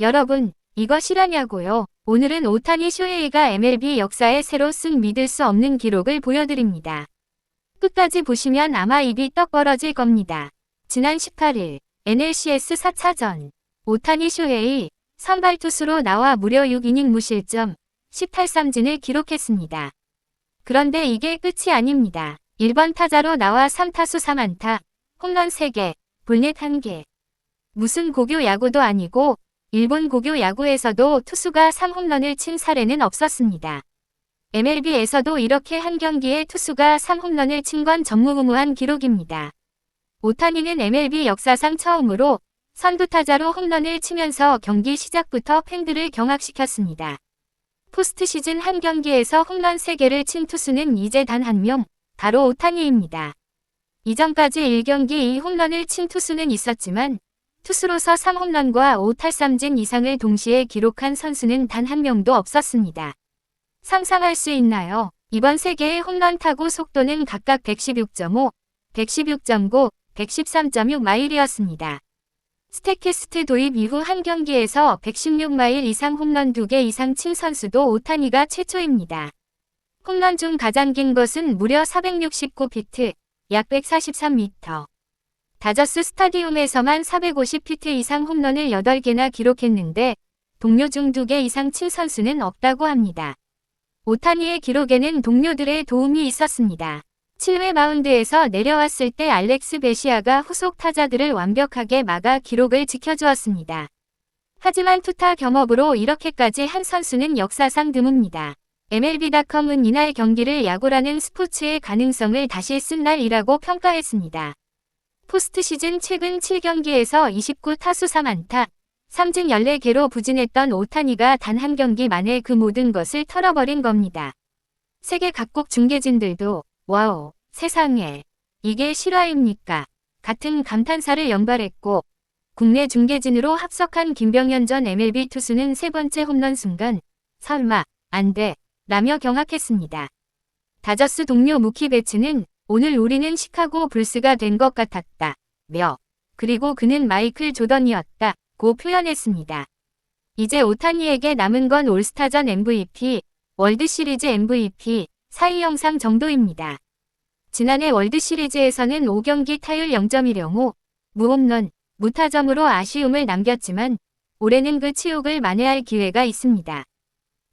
여러분, 이거 실화냐고요? 오늘은 오타니 쇼헤이가 MLB 역사에 새로 쓴 믿을 수 없는 기록을 보여드립니다. 끝까지 보시면 아마 입이 떡 벌어질 겁니다. 지난 18일 NLCS 4차전 오타니 쇼헤이 선발 투수로 나와 무려 6이닝 무실점 18삼진을 기록했습니다. 그런데 이게 끝이 아닙니다. 1번 타자로 나와 3타수 3안타, 홈런 3개, 볼넷 1개. 무슨 고교 야구도 아니고 일본 고교 야구에서도 투수가 3홈런을 친 사례는 없었습니다. MLB에서도 이렇게 한 경기에 투수가 3홈런을 친 건 전무후무한 기록입니다. 오타니는 MLB 역사상 처음으로 선두타자로 홈런을 치면서 경기 시작부터 팬들을 경악시켰습니다. 포스트 시즌 한 경기에서 홈런 3개를 친 투수는 이제 단 한 명, 바로 오타니입니다. 이전까지 1경기 2홈런을 친 투수는 있었지만 투수로서 3홈런과 5탈삼진 이상을 동시에 기록한 선수는 단 한 명도 없었습니다. 상상할 수 있나요? 이번 세 개의 홈런 타구 속도는 각각 116.5, 116.9, 113.6 마일이었습니다. 스테캐스트 도입 이후 한 경기에서 116마일 이상 홈런 2개 이상 친 선수도 오타니가 최초입니다. 홈런 중 가장 긴 것은 무려 469피트, 약 143m. 다저스 스타디움에서만 450피트 이상 홈런을 8개나 기록했는데 동료 중 2개 이상 친 선수는 없다고 합니다. 오타니의 기록에는 동료들의 도움이 있었습니다. 7회 마운드에서 내려왔을 때 알렉스 베시아가 후속 타자들을 완벽하게 막아 기록을 지켜주었습니다. 하지만 투타 겸업으로 이렇게까지 한 선수는 역사상 드뭅니다. MLB.com은 이날 경기를 야구라는 스포츠의 가능성을 다시 쓴 날이라고 평가했습니다. 포스트 시즌 최근 7경기에서 29타수 3안타, 3진 14개로 부진했던 오타니가 단 한 경기 만에 그 모든 것을 털어버린 겁니다. 세계 각국 중계진들도 와우, 세상에. 이게 실화입니까? 같은 감탄사를 연발했고 국내 중계진으로 합석한 김병현 전 MLB 투수는 세 번째 홈런 순간 설마 안 돼. 라며 경악했습니다. 다저스 동료 무키 베츠는 오늘 우리는 시카고 불스가 된 것 같았다. 며 그리고 그는 마이클 조던이었다. 고 표현했습니다. 이제 오타니에게 남은 건 올스타전 MVP, 월드시리즈 MVP, 사이 영상 정도입니다. 지난해 월드시리즈에서는 5경기 타율 0.105, 무홈런, 무타점으로 아쉬움을 남겼지만 올해는 그 치욕을 만회할 기회가 있습니다.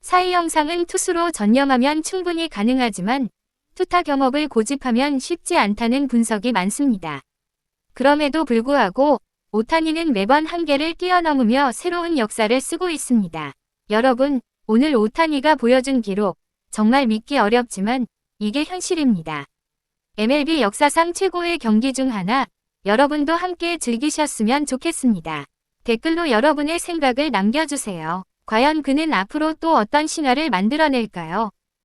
사이 영상은 투수로 전념하면 충분히 가능하지만 투타 겸업을 고집하면 쉽지 않다는 분석이 많습니다. 그럼에도 불구하고 오타니는 매번 한계를 뛰어넘으며 새로운 역사를 쓰고 있습니다. 여러분, 오늘 오타니가 보여준 기록 정말 믿기 어렵지만 이게 현실입니다. MLB 역사상 최고의 경기 중 하나 여러분도 함께 즐기셨으면 좋겠습니다. 댓글로 여러분의 생각을 남겨주세요. 과연 그는 앞으로 또 어떤 신화를 만들어낼까요?